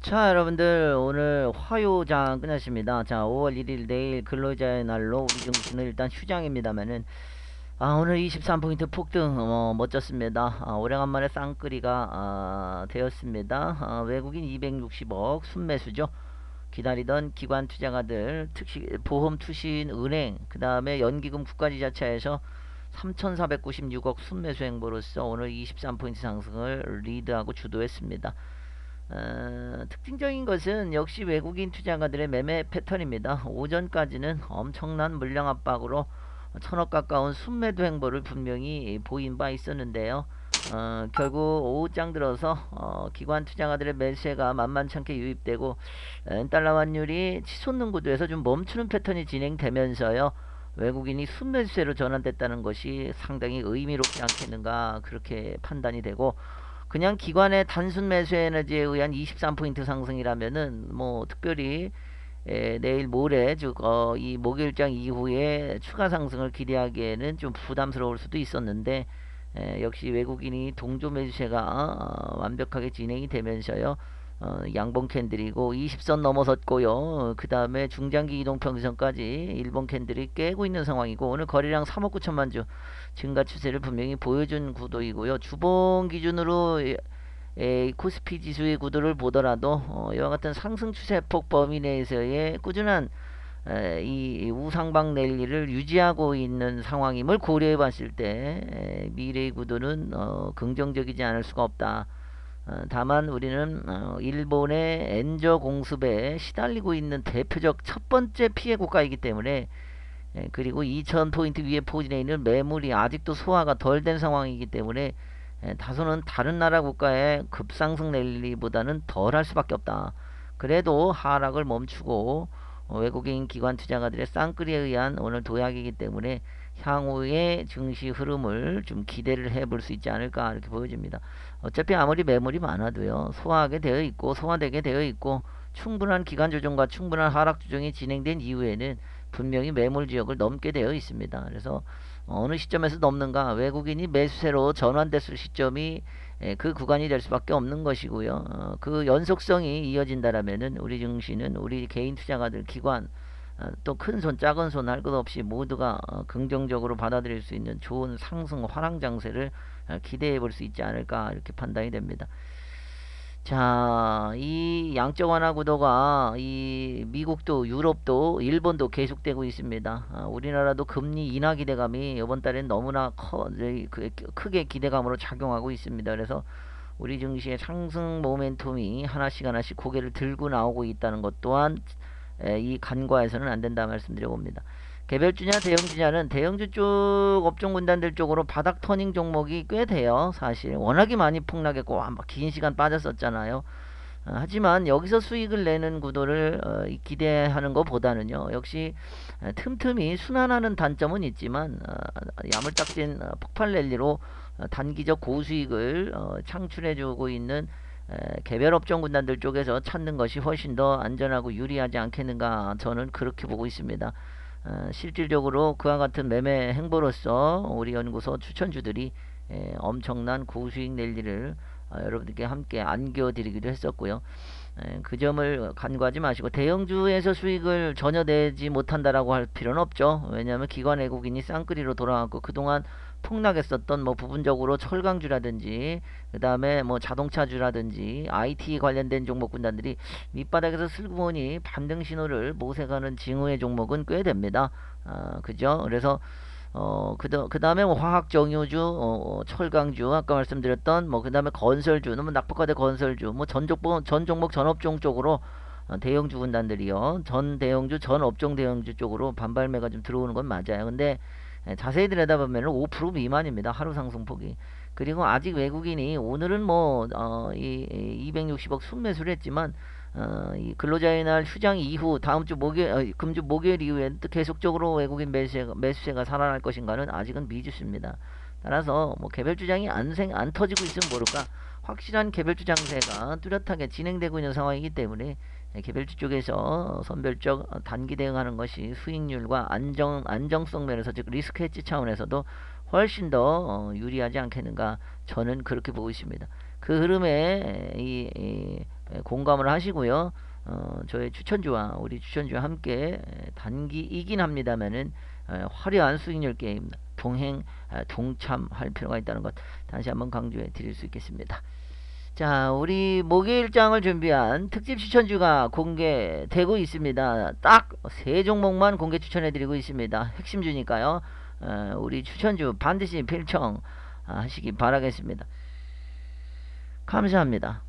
자 여러분들 오늘 화요장 끝났습니다. 자 5월 1일 내일 근로자의 날로 우리 증시는 일단 휴장입니다만은 아 오늘 23포인트 폭등 어, 멋졌습니다. 아, 오래간만에 쌍끌이가 아, 되었습니다. 아, 외국인 260억 순매수죠. 기다리던 기관 투자가들 특히 보험 투신 은행 그 다음에 연기금 국가지자체에서 3,496억 순매수 행보로서 오늘 23포인트 상승을 리드하고 주도했습니다. 어, 특징적인 것은 역시 외국인 투자가들의 매매 패턴입니다. 오전까지는 엄청난 물량 압박으로 천억 가까운 순매도 행보를 분명히 보인 바 있었는데요. 어, 결국 오후장 들어서 어, 기관 투자가들의 매수세가 만만찮게 유입되고 엔달러 환율이 치솟는 구도에서 좀 멈추는 패턴이 진행되면서요. 외국인이 순매수세로 전환됐다는 것이 상당히 의미롭지 않겠는가 그렇게 판단이 되고 그냥 기관의 단순 매수 에너지에 의한 23포인트 상승이라면은 뭐 특별히 에, 내일 모레 즉 어, 이 목요일장 이후에 추가 상승을 기대하기에는 좀 부담스러울 수도 있었는데 에, 역시 외국인이 동조 매수세가 어, 완벽하게 진행이 되면서요. 어, 양봉 캔들이고 20선 넘어섰고요. 그 다음에 중장기 이동평균선까지 일본 캔들이 깨고 있는 상황이고 오늘 거래량 3억 9천만 주 증가 추세를 분명히 보여준 구도이고요. 주봉 기준으로 에, 코스피 지수의 구도를 보더라도 어, 이와 같은 상승 추세 폭 범위 내에서의 꾸준한 에, 이 우상방 랠리를 유지하고 있는 상황임을 고려해 봤을 때 에, 미래의 구도는 어, 긍정적이지 않을 수가 없다. 어, 다만 우리는 어, 일본의 엔저 공습에 시달리고 있는 대표적 첫 번째 피해 국가이기 때문에 예, 그리고 2000포인트 위에 포진해 있는 매물이 아직도 소화가 덜 된 상황이기 때문에 예, 다소는 다른 나라 국가의 급상승 랠리보다는 덜 할 수밖에 없다. 그래도 하락을 멈추고 어, 외국인 기관 투자가들의 쌍끌이에 의한 오늘 도약이기 때문에 향후의 증시 흐름을 좀 기대를 해볼 수 있지 않을까 이렇게 보여집니다. 어차피 아무리 매물이 많아도요 소화하게 되어 있고 소화되게 되어 있고 충분한 기간 조정과 충분한 하락 조정이 진행된 이후에는 분명히 매물 지역을 넘게 되어 있습니다. 그래서 어느 시점에서 넘는가 외국인이 매수세로 전환됐을 시점이 그 구간이 될 수밖에 없는 것이고요. 어, 그 연속성이 이어진다라면은 우리 증시는 우리 개인 투자가들 기관 어, 또큰 손, 작은 손 할 것 없이 모두가 어, 긍정적으로 받아들일 수 있는 좋은 상승 화랑 장세를 기대해 볼 수 있지 않을까 이렇게 판단이 됩니다. 자, 이 양적 완화 구도가 이 미국도 유럽도 일본도 계속되고 있습니다. 아, 우리나라도 금리 인하 기대감이 이번 달엔 너무나 커, 그, 크게 기대감으로 작용하고 있습니다. 그래서 우리 증시의 상승 모멘텀이 하나씩 하나씩 고개를 들고 나오고 있다는 것 또한 에, 이 간과해서는 안 된다 말씀드려 봅니다. 개별주냐 대형주냐는 대형주 쪽 업종 군단들 쪽으로 바닥 터닝 종목이 꽤 돼요. 사실 워낙에 많이 폭락했고 긴 시간 빠졌었잖아요. 어, 하지만 여기서 수익을 내는 구도를 어, 기대하는 것보다는요. 역시 어, 틈틈이 순환하는 단점은 있지만 어, 야물딱진 어, 폭발 랠리로 어, 단기적 고수익을 창출해주고 있는 개별 업종 군단들 쪽에서 찾는 것이 훨씬 더 안전하고 유리하지 않겠는가 저는 그렇게 보고 있습니다. 어, 실질적으로 그와 같은 매매 행보로서 우리 연구소 추천주들이 에, 엄청난 고수익 랠리를 어, 여러분들께 함께 안겨드리기도 했었고요. 에, 그 점을 간과하지 마시고 대형주에서 수익을 전혀 내지 못한다라고 할 필요는 없죠. 왜냐하면 기관 외국인이 쌍끌이로 돌아왔고 그동안 폭락했었던 뭐 부분적으로 철강주라든지 그 다음에 뭐 자동차주라든지 IT 관련된 종목 군단들이 밑바닥에서 슬그머니 반등 신호를 모색하는 징후의 종목은 꽤 됩니다. 아, 그죠? 그래서 어, 그, 그 다음에 뭐 화학 정유주, 어, 어, 철강주, 아까 말씀드렸던, 뭐, 그 다음에 건설주, 뭐, 낙폭과대 건설주, 뭐, 전 종목, 전 종목, 전 업종 쪽으로, 어, 대형주 군단들이요. 전 대형주, 전 업종 대형주 쪽으로 반발매가 좀 들어오는 건 맞아요. 근데, 예, 자세히 들여다보면 5% 미만입니다. 하루 상승폭이. 그리고 아직 외국인이 오늘은 뭐, 어, 이, 260억 순매수를 했지만, 어, 이 근로자의 날 휴장 이후 다음 주 목요일, 어, 금주 목요일 이후에 또 계속적으로 외국인 매수세가, 매수세가 살아날 것인가는 아직은 미지수입니다. 따라서 뭐 개별 주장이 안 생, 안 터지고 있으면 모를까 확실한 개별 주장세가 뚜렷하게 진행되고 있는 상황이기 때문에 예, 개별주 쪽에서 선별적 단기 대응하는 것이 수익률과 안정 안정성 면에서 즉 리스크 해지 차원에서도 훨씬 더 어, 유리하지 않겠는가 저는 그렇게 보고 있습니다. 그 흐름에 이, 이 에, 공감을 하시고요. 어, 저의 추천주와 우리 추천주와 함께 에, 단기이긴 합니다만은 에, 화려한 수익률 게임 동행 에, 동참할 필요가 있다는 것 다시 한번 강조해 드릴 수 있겠습니다. 자, 우리 목요일장을 준비한 특집 추천주가 공개되고 있습니다. 딱 세 종목만 공개 추천해 드리고 있습니다. 핵심주니까요. 어, 우리 추천주 반드시 필청 아, 하시기 바라겠습니다. 감사합니다.